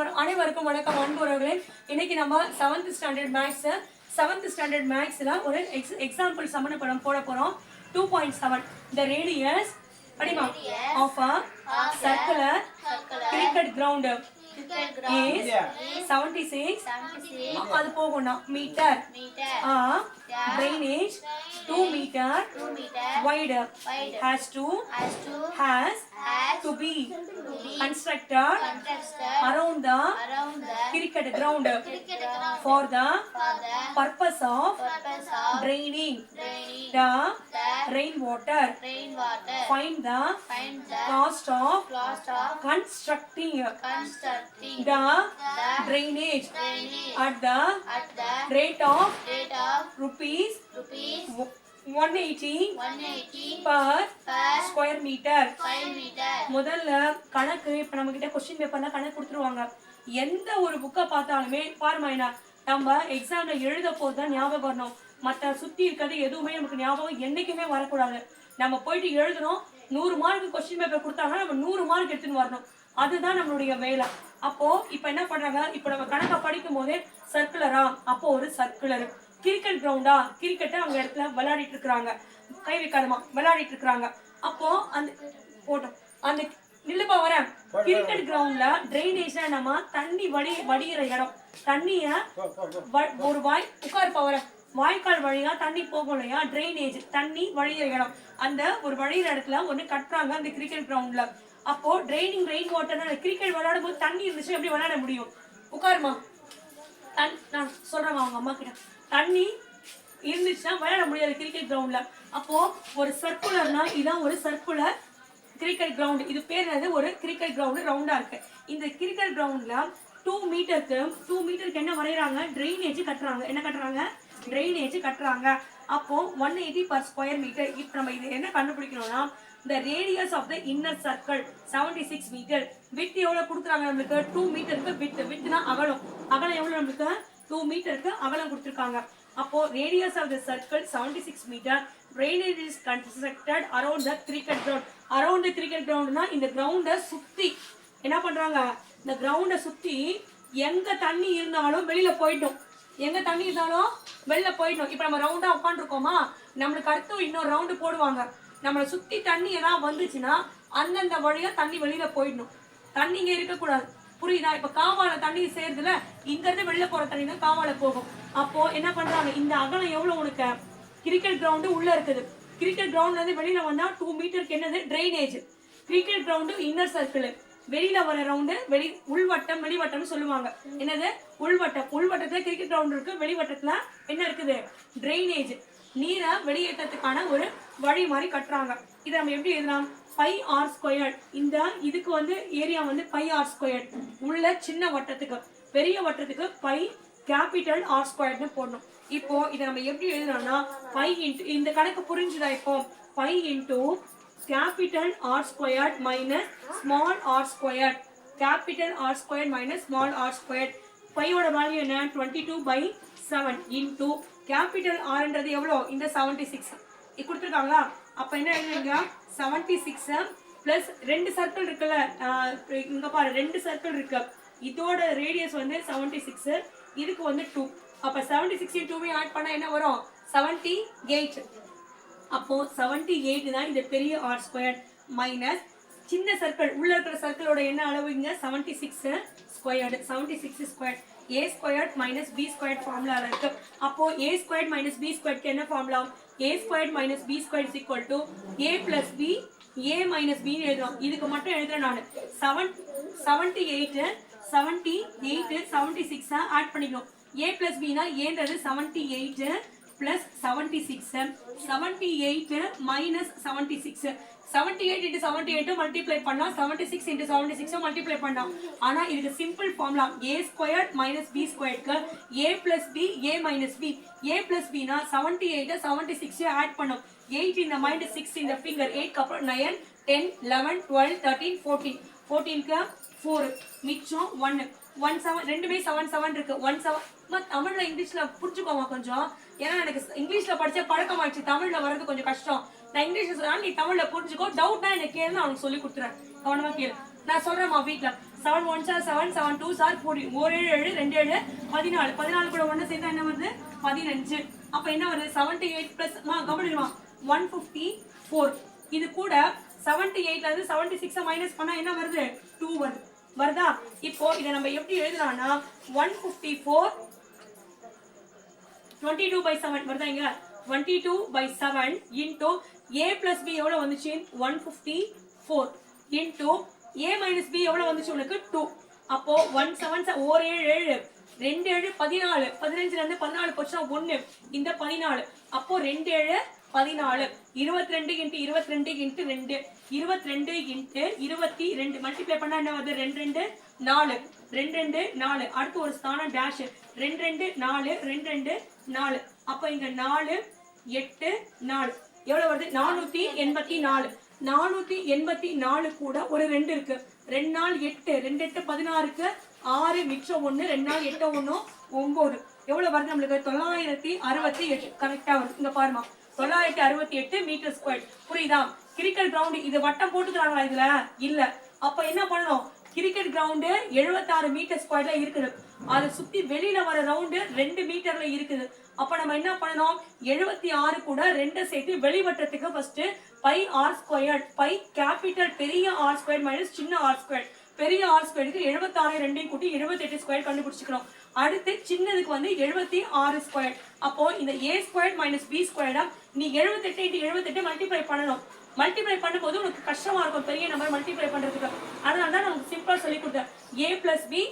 அனைவரும் அனைவருக்கும் வணக்கம். அன்புறவர்களே இன்னைக்கு நம்ம seventh standard maths seventh standard மேக்ஸ்ல ஒரு எக்ஸ் எக்ஸாம்பிள் சம்மன படம் போட போறோம். Two point seven the radius படிமா? Of a circular cricket ground cricket is seventy six 76 அது போகணும்னா metre meter ah drainage two metre meter wide wide has to has to has has to be to be constructed constructed around the around the cricket ground cricket ground for the for the purpose of purpose of draining draining the the rainwater. rainwater. Find the Find the cost of cost of constructing constructing the the drainage drainage at the at the rate of rate of rupees rupees 180 180 per per square meter. 5 meter. முதல்ல கணக்கு இப்ப நம்ம கிட்ட question பேப்பர்ல கணக்கு கொடுத்துருவாங்க எந்த ஒரு புக்கை பார்த்தாலுமே பாருமா என்ன நம்ம எக்ஸாம்ல எழுத போது தான் ஞாபகம் வரணும் மத்த சுத்தி இருக்கிறது எதுவுமே நமக்கு ஞாபகம் என்னைக்குமே வரக்கூடாது. நம்ம போயிட்டு எழுதுறோம் நூறு மார்க் கொஸ்டின் பேப்பர் கொடுத்தாங்கன்னா நம்ம நூறு மார்க் எடுத்துன்னு வரணும். அதுதான் நம்மளுடைய வேலை. அப்போ இப்ப என்ன பண்றாங்க? இப்ப நம்ம கணக்கை படிக்கும் போதே சர்க்குலரா அப்போ ஒரு சர்க்குலர் கிரிக்கெட் கிரவுண்டா கிரிக்கெட்டை அவங்க இடத்துல விளையாடிட்டு இருக்கிறாங்க. கை வைக்காதமா விளையாடிட்டு இருக்கிறாங்க. அப்போ அந்த போட்டோம். அந்த நில்லுப்பா வரேன். கிரிக்கெட் கிரவுண்ட்ல ட்ரைனேஜ்னா நம்ம தண்ணி வடி வடிகிற இடம். தண்ணிய ஒரு வாய் உட்காருப்பா வரேன். வாய்க்கால் வழியா தண்ணி போகும் இல்லையா? ட்ரைனேஜ் தண்ணி வழிகிற இடம். அந்த ஒரு வழிகிற இடத்துல ஒண்ணு கட்டுறாங்க அந்த கிரிக்கெட் கிரவுண்ட்ல அப்போ ட்ரைனிங் ரெயின் வாட்டர் கிரிக்கெட் விளையாடும் போது தண்ணி இருந்துச்சு எப்படி விளையாட முடியும்? உட்காருமா. தன் நான் சொல்றேன் அவங்க அம்மா கிட்ட. தண்ணி இருந்துச்சுன்னா விளையாட முடியாது கிரிக்கெட் கிரவுண்ட்ல அப்போ ஒரு சர்க்குலர்னா இதான் ஒரு சர்க்குலர் கிரிக்கெட் கிரவுண்ட் இது பேர் என்னது? ஒரு கிரிக்கெட் கிரவுண்ட் ரவுண்டா இருக்கு. இந்த கிரிக்கெட் கிரவுண்ட்ல டூ மீட்டருக்கு டூ மீட்டருக்கு என்ன வரைகிறாங்க ட்ரைனேஜ் கட்டுறாங்க. என்ன கட்டுறாங்க? ட்ரைனேஜ் கட்டுறாங்க. அப்போ one eighty per square metre இப்போ நம்ம இது என்ன கண்டுபிடிக்கணும்னா இந்த radius of the inner circle seventy six metre width எவ்வளோ கொடுக்குறாங்க நம்மளுக்கு? டூ மீட்டருக்கு width. widthனா அகலம். அகலம் எவ்வளோ நம்மளுக்கு? டூ மீட்டருக்கு அகலம் கொடுத்துருக்காங்க. அப்போ radius of the circle 76 metre drainage is constructed around the cricket ground around the cricket கிரவுண்ட்னா இந்த கிரவுண்டை சுற்றி என்ன பண்ணுறாங்க இந்த கிரவுண்டை சுற்றி எங்கே தண்ணி இருந்தாலும் வெளியில் போயிட்டோம். எங்க தண்ணி இருந்தாலும் வெளில போயிடணும். இப்போ நம்ம ரவுண்டா உட்காந்துருக்கோமா நம்மளுக்கு அடுத்து இன்னொரு ரவுண்டு போடுவாங்க. நம்மளை சுத்தி தண்ணி எல்லாம் வந்துச்சுன்னா அந்தந்த வழியா தண்ணி வெளியில போயிடணும். தண்ணி இங்க இருக்கக்கூடாது. புரியுதா? இப்ப காவால தண்ணி சேருதுல இங்க இருந்து வெளில போற தண்ணி தான் காவால போகும். அப்போ என்ன பண்றாங்க? இந்த அகலம் எவ்வளவு உனக்கு? கிரிக்கெட் கிரவுண்டு உள்ள இருக்குது. கிரிக்கெட் கிரவுண்ட்ல இருந்து வெளியில வந்தா டூ மீட்டருக்கு என்னது? Drainage cricket ground inner circle வெளியில வர ரவுண்டு வெளி உள்வட்டம் வெளிவட்டம்னு சொல்லுவாங்க. என்னது? உள்வட்டம். உள்வட்டத்துல கிரிக்கெட் கிரவுண்ட் இருக்கு. வெளிவட்டத்துல என்ன இருக்குது? ட்ரைனேஜ் நீரை வெளியேற்றத்துக்கான ஒரு வழி மாதிரி கட்டுறாங்க. இதை நம்ம எப்படி எழுதலாம்? பை ஆர் ஸ்கொயர் இந்த இதுக்கு வந்து ஏரியா வந்து பை ஆர் ஸ்கொயர் உள்ள சின்ன வட்டத்துக்கு பெரிய வட்டத்துக்கு பை கேபிட்டல் ஆர் ஸ்கொயர்னு போடணும். இப்போ இதை நம்ம எப்படி எழுதலாம்னா பை இன்ட்டு இந்த கணக்கு புரிஞ்சுதா இப்போ? Pi into capital R square minus small R square capital R square minus small R square பையோட வேல்யூ என்ன? Twenty two pi seven into capital ஆர்ன்றது எவ்வளோ? இந்த செவன்டி சிக்ஸ் கொடுத்துருக்காங்களா? அப்போ என்ன எழுதுங்க செவன்டி சிக்ஸ் ப்ளஸ் ரெண்டு சர்க்கிள் இருக்குல்ல இங்கே பாரு ரெண்டு சர்க்கிள் இருக்கு. இதோட ரேடியஸ் வந்து செவன்டி சிக்ஸ் இதுக்கு வந்து டூ அப்போ செவன்டி சிக்ஸ் டூவையும் ஆட் பண்ணால் என்ன வரும்? செவன்டி எயிட் அப்போ செவன்டி எயிட் தான் இந்த பெரிய ஆர் ஸ்கொயர் மைனஸ் சின்ன சர்க்கிள் உள்ள இருக்கிற சர்க்கிளோட என்ன அளவுங்க seventy seventy six squared seventy six square A squared minus B squared ஃபார்முலால இருக்கு. அப்போ ஏ ஸ்கொயர்ட் மைனஸ் பி ஸ்கொயர்ட்க்கு என்ன formula A squared minus B squared equal to A plus B A minus B எழுதுறோம். இதுக்கு மட்டும் எழுதுறேன் நான். Seven seventy eight seventy eight seventy six add பண்ணிக்கணும் ஏ பிளஸ் பினா ஏன்றது seventy eight plus seventy six seventy eight minus seventy six seventy eight into seventy எயிட்டும் multiply பண்ணலாம் seventy six into seventy சிக்ஸும் மல்டிப்ளை பண்ணலாம் ஆனா இதுக்கு simple formula A square minus B ஸ்கொயருக்கு A plus B A minus B A plus Bina seventy eight seventy six add பண்ணும் eight இந்த mind six இந்த finger eight அப்புறம் nine ten eleven twelve thirteen fourteen ஃபோர்டீனுக்கு four மிச்சம் ஒன்னு one seven ரெண்டுமே seven seven இருக்கு. One seven தமிழ்ல இங்கிலீஷ்ல புரிஞ்சுக்கோமா கொஞ்சம்? ஏன்னா எனக்கு இங்கிலீஷ்ல படிச்ச பழக்கமாயிடுச்சு தமிழ்ல வர்றது கொஞ்சம் கஷ்டம். நான் இங்கிலீஷ்ல சொல்றேன் நீ தமிழ்ல புரிஞ்சுக்கோ. டவுட்னா எனக்கு கேளு அவனுக்கு சொல்லி கொடுத்துறேன். கவனமா கேளு. நான் சொல்றேன்மா வீட்டுல seven one sir seven seven two sir forty ஒரு ஏழு ஏழு ரெண்டு ஏழு பதினாலு. பதினாலு கூட ஒன்று சேர்ந்தா என்ன வருது? பதினஞ்சு. அப்போ என்ன வருது? செவன்டி எயிட் ப்ளஸ் கவனிடுமா ஒன் ஃபிஃப்டி ஃபோர் இது கூட செவன்டி எயிட்ல இருந்து செவன்டி சிக்ஸை மைனஸ் பண்ணா என்ன வருது? டூ வருது. வருதா? இப்போ இதை நம்ம எப்படி எழுதலாம்னா one fifty four twenty two pi seven வருதாங்க? Twenty two pi seven into A plus B எவ்வளோ வந்துச்சு? One fifty four into A minus B எவ்வளோ வந்துச்சு உனக்கு? டூ அப்போ ஒன் செவன் ஓர் ஏழு ஏழு. ரெண்டு ஏழு பதினாலு. பதினஞ்சுல இருந்து பதினாலு போச்சுன்னா ஒன்று இந்த பதினாலு. அப்போ ரெண்டு ஏழு பதினாலு. இருபத்தி ரெண்டு இன்ட்டு இருபத்தி ரெண்டு. இன்ட்டு ரெண்டு இருபத்தி ரெண்டு. இன்ட்டு இருபத்தி ரெண்டு மல்டிப்ளை பண்ணா என்ன வருது? ரெண்டு ரெண்டு நாலு. ரெண்டு ரெண்டு நாலு. அடுத்து ஒரு ஸ்தானம் டேஷ் ரெண்டு ரெண்டு நாலு ரெண்டு ரெண்டு நாலு. அப்ப இங்க நாலு எட்டு நாலு. எவ்வளவு வருது? நானூத்தி எண்பத்தி நாலு. நானூத்தி எண்பத்தி நாலு கூட ஒரு ரெண்டு இருக்கு. ரெண்டு நாள் எட்டு ரெண்டு எட்டு பதினாறுக்கு ஆறு மிச்சம் ஒன்று ரெண்டு நாள் எட்டு ஒன்று ஒன்பது எவ்வளவு வருது நம்மளுக்கு? தொள்ளாயிரத்தி அறுபத்தி எட்டு. கரெக்டா வருது. இங்க பாருமா தொள்ளாயிரத்தி அறுபத்தி எட்டு மீட்டர் ஸ்கொயர் புரியுதா? கிரிக்கெட் கிரவுண்ட் இது வட்டம் போட்டுக்கிறாங்களா இதுல? இல்ல. அப்ப என்ன பண்ணணும்? கிரிக்கெட் கிரவுண்டு எழுபத்தாறு மீட்டர் ஸ்கொயர்ல இருக்குது. அதை சுத்தி வெளியில வர ரவுண்டு ரெண்டு மீட்டர்ல இருக்குது. அப்ப நம்ம என்ன பண்ணணும்? எழுபத்தி ஆறு கூட ரெண்டை சேர்த்து வெளிவட்டத்துக்கு first pi R square pi capital பெரிய ஆர் ஸ்கொயர் மைனஸ் சின்ன ஆர் ஸ்கொயர் பெரிய ஆர் ஸ்கொயருக்கு எழுபத்தாறு ரெண்டையும் கூட்டி எழுபத்தெட்டு ஸ்கொயர் கண்டுபிடிச்சிக்கிறோம் அடுத்து சின்னதுக்கு வந்து எழுபத்தி ஆறு ஸ்கொயர் அப்போ இந்த ஏ ஸ்கொயர் மைனஸ் பி ஸ்கொயர்டா நீ எழுபத்தெட்டு இன்ட்டு எழுபத்தெட்டு மல்டிப்ளை பண்ணணும். மல்டிப்ளை பண்ணும்போது உனக்கு கஷ்டமா இருக்கும். பெரிய நம்பர் மல்டிப்ளை பண்றதுக்கு. அதனால தான் நமக்கு சிம்பிளா சொல்லி கொடுத்தேன். A plus B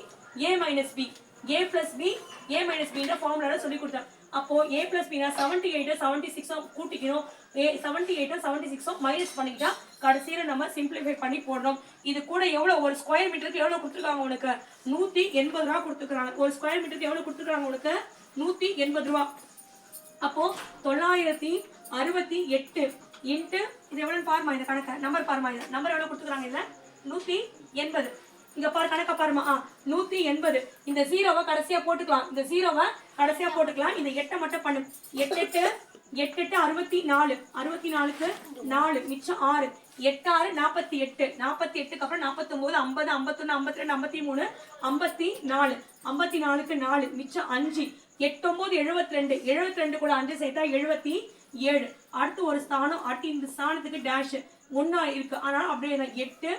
A minus B A plus B A minus பின்ற ஃபார்முலால சொல்லி கொடுத்தேன். அப்போ ஏ பிளஸ் பினா செவன்டி எயிட் செவன்டி சிக்ஸும் கூட்டிக்கணும். ஏ செவன்டி எயிட்டும் செவன்டி சிக்ஸும் மைனஸ் பண்ணிக்கிட்டா கடைசியில் நம்ம சிம்பிளிஃபை பண்ணி போடணும். இது கூட எவ்வளோ? ஒரு ஸ்கொயர் மீட்டருக்கு எவ்வளோ கொடுத்துருக்காங்க உனக்கு நூற்றி எண்பது ரூபா கொடுத்துருக்காங்க. ஒரு ஸ்கொயர் மீட்டருக்கு எவ்வளோ கொடுத்துருக்காங்க உனக்கு நூற்றி எண்பது ரூபா. அப்போ தொள்ளாயிரத்தி அறுபத்தி எட்டு இன்ட்டு இது எவ்வளோன்னு பாருமா இந்த கணக்கு? நம்பர் பாருமா இது? நம்பர் எவ்வளோ கொடுத்துருக்காங்க இல்லை நூற்றி எண்பது. இங்க பாரு கணக்க பாருமா ஆ நூத்தி எண்பது. இந்த ஜீரோவை கடைசியா போட்டுக்கலாம். இந்த ஜீரோவை கடைசியா போட்டுக்கலாம். இந்த எட்டை மட்டும் பண்ணு. எட்டு எட்டு எட்டு எட்டு அறுபத்தி நாலு அறுபத்தி நாலுக்கு நாலு மிச்சம் ஆறு. எட்டு ஆறு நாற்பத்தி எட்டு நாற்பத்தி எட்டுக்கு அப்புறம் நாற்பத்தி ஒன்பது ஐம்பது ஐம்பத்தொன்னு ஐம்பத்தி ரெண்டு ஐம்பத்தி மூணு ஐம்பத்தி நாலு ஐம்பத்தி நாலுக்கு நாலு மிச்சம் அஞ்சு. எட்டொம்போது எழுபத்தி ரெண்டு எழுபத்தி ரெண்டு கூட அஞ்சு சேர்த்தா எழுபத்தி ஏழு அடுத்து ஒரு ஸ்தானம் அடுத்து இந்த ஸ்தானத்துக்கு டேஷ் ஒன்னா இருக்கு. ஆனால் அப்படியே எட்டு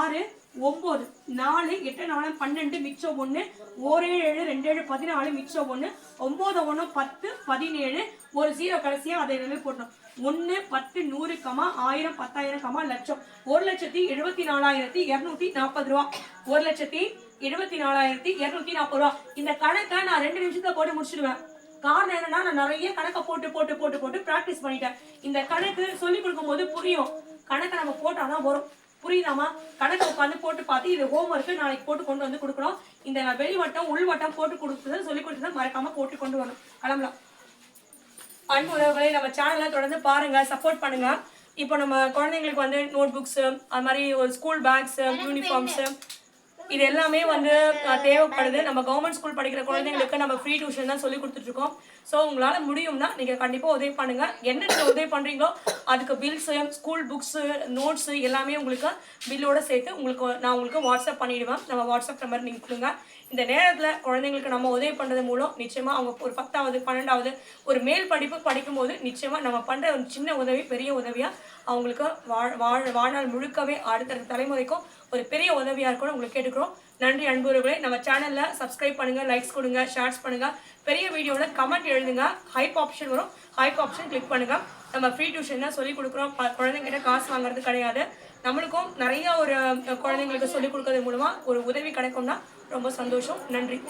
ஆறு ஒம்பது நாலு எட்டு நாலு பன்னெண்டு மிச்சம் ஒன்று ஓரே ஏழு ரெண்டு ஏழு பதினாலு மிச்சம் ஒன்று ஒம்பது ஒன்று பத்து பதினேழு ஒரு ஜீரோ கடைசியாக அதை எல்லாமே போட்டோம் ஒன்று பத்து நூறு கமா ஆயிரம் பத்தாயிரம் கமா லட்சம். ஒரு லட்சத்தி எழுபத்தி நாலாயிரத்தி இரநூத்தி நாற்பது ரூபா. ஒரு லட்சத்தி எழுபத்தி நாலாயிரத்தி இரநூத்தி நாற்பது ரூபா. இந்த கணக்கை நான் ரெண்டு நிமிஷத்துல போட்டு முடிச்சிடுவேன். காரணம் என்னன்னா நான் நிறைய கணக்கை போட்டு போட்டு போட்டு போட்டு ப்ராக்டிஸ் பண்ணிட்டேன். இந்த கணக்கு சொல்லி கொடுக்கும்போது புரியும். கணக்கை நம்ம போட்டாதான் வரும். புரியுதாமா கணக்கு உட்காந்து போட்டு பார்த்து இது ஹோம்ஒர்க்கு நாளைக்கு போட்டு கொண்டு வந்து கொடுக்குறோம் இந்த வெளிவட்டம் உள்வட்டம் போட்டு கொடுத்தது சொல்லி கொடுத்தது மறக்காம போட்டு கொண்டு வரணும். கிளம்பலாம். அன்பு உறவுகளை நம்ம சேனலை தொடர்ந்து பாருங்க சப்போர்ட் பண்ணுங்க. இப்போ நம்ம குழந்தைங்களுக்கு வந்து நோட் புக்ஸ் அது மாதிரி ஒரு ஸ்கூல் பேக்ஸ் யூனிஃபார்ம்ஸ் இது எல்லாமே வந்து தேவைப்படுது. நம்ம கவர்மெண்ட் ஸ்கூல் படிக்கிற குழந்தைங்களுக்கு நம்ம ஃப்ரீ டியூஷன் தான் சொல்லி கொடுத்துட்ருக்கோம் ஸோ உங்களால் முடியும்னா நீங்கள் கண்டிப்பாக உதவி பண்ணுங்கள் என்ன நீங்கள் உதவி பண்ணுறீங்களோ அதுக்கு பில்ஸு ஸ்கூல் புக்ஸு நோட்ஸு எல்லாமே உங்களுக்கு பில்லோட சேர்த்து உங்களுக்கு நான் உங்களுக்கு வாட்ஸ்அப் பண்ணிவிடுவேன் நம்ம வாட்ஸ்அப் நம்பர் நீங்கள் கொடுங்க. இந்த நேரத்தில் குழந்தைங்களுக்கு நம்ம உதவி பண்ணுறது மூலம் நிச்சயமாக அவங்க ஒரு பத்தாவது பன்னெண்டாவது ஒரு மேல் படிப்பு படிக்கும்போது நிச்சயமாக நம்ம பண்ணுற ஒரு சின்ன உதவி பெரிய உதவியாக அவங்களுக்கு வாழ் வாழ் வாழ்நாள் முழுக்கவே அடுத்தடுத்த தலைமுறைக்கும் ஒரு பெரிய உதவியாக இருக்கும்னு உங்களுக்கு கேட்டுக்கிறோம். நன்றி அன்புறவுகளே. நம்ம சேனலில் சப்ஸ்கிரைப் பண்ணுங்கள் லைக்ஸ் கொடுங்க ஷேர்ஸ் பண்ணுங்கள் பெரிய வீடியோவில் கமெண்ட் எழுதுங்க. ஹைப் ஆப்ஷன் வரும். ஹைப் ஆப்ஷன் கிளிக் பண்ணுங்கள் நம்ம ஃப்ரீ டியூஷன் தான் கொடுக்குறோம். குழந்தைங்கிட்ட காசு வாங்குறது கிடையாது. நம்மளுக்கும் நிறைய ஒரு குழந்தைங்களுக்கு சொல்லிக் கொடுக்கறது மூலமாக ஒரு உதவி கிடைக்கும்னா ரொம்ப சந்தோஷம். நன்றி.